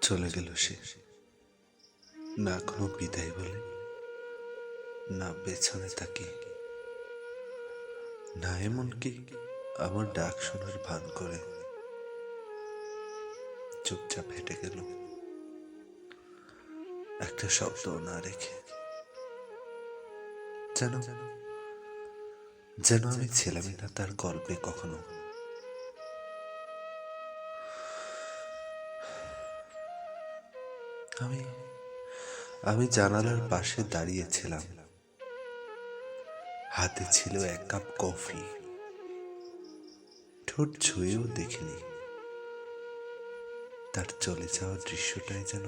চলে গেল সে। না কোনো বিদায় বলে, না পেছনে তাকিয়ে না এমনকি আমার ডাক শোনার ভান করে। চুপচাপ হেঁটে গেল। একটা শব্দ না রেখে যেন যেন আমি ছিলাম না তার গল্পে কখনো। আমি আমি জানালার পাশে দাঁড়িয়েছিলাম। হাতে ছিল এক কাপ কফি। ঠোঁট ছুঁয়েও দেখিনি। তার চলে যাওয়ার দৃশ্যটাই যেন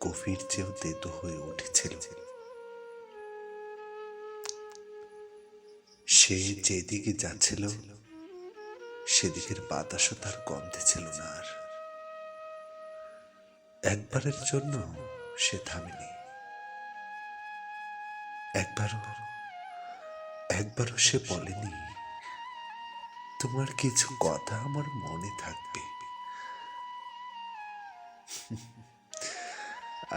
কফির চেয়েও তেতো হয়ে উঠেছিল। সে যেদিকে যাচ্ছিল, সেদিকের বাতাসও তার গন্ধে ছিল না আর। একবারের জন্য সে থামেনি। একবারও একবারও সে বলেনি, তোমার কিছু কথা আমার মনে থাকবে।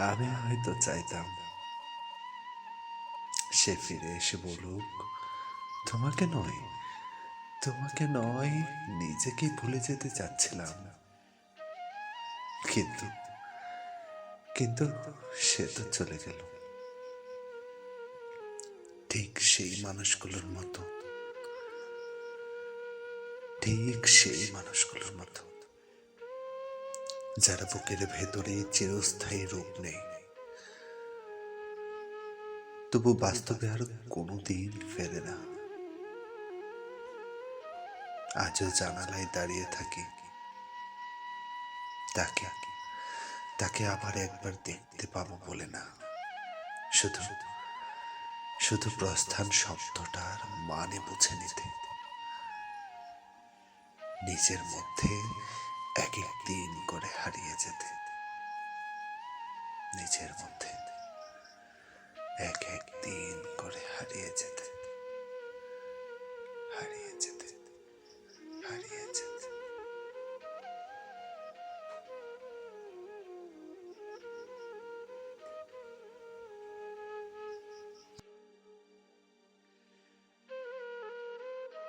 আমি হয়তো চাইতাম সে ফিরে এসে বলুক, তোমাকে নয় তোমাকে নয় নিজেকে ভুলে যেতে চাচ্ছিলাম। কিন্তু কিন্তু সে তো চলে গেল। ঠিক সেই মানুষগুলোর মতো। ঠিক সেই মানুষগুলোর মতো। যারা বুকের ভেতরে চিরস্থায়ী রূপ নেই তবু বাস্তবে আর কোনোদিন ফেরে না। আজও জানালায় দাঁড়িয়ে থাকি। তাকে তাকে আবার একবার দেখতে পাবো বলে না। শুধু শুধু প্রস্থান শব্দটার মানে বুঝে নিতে। নিজের মধ্যে এক এক দিন করে হারিয়ে যেতে। নিজের মধ্যে এক এক দিন করে হারিয়ে যেতে। হারিয়ে যেতে।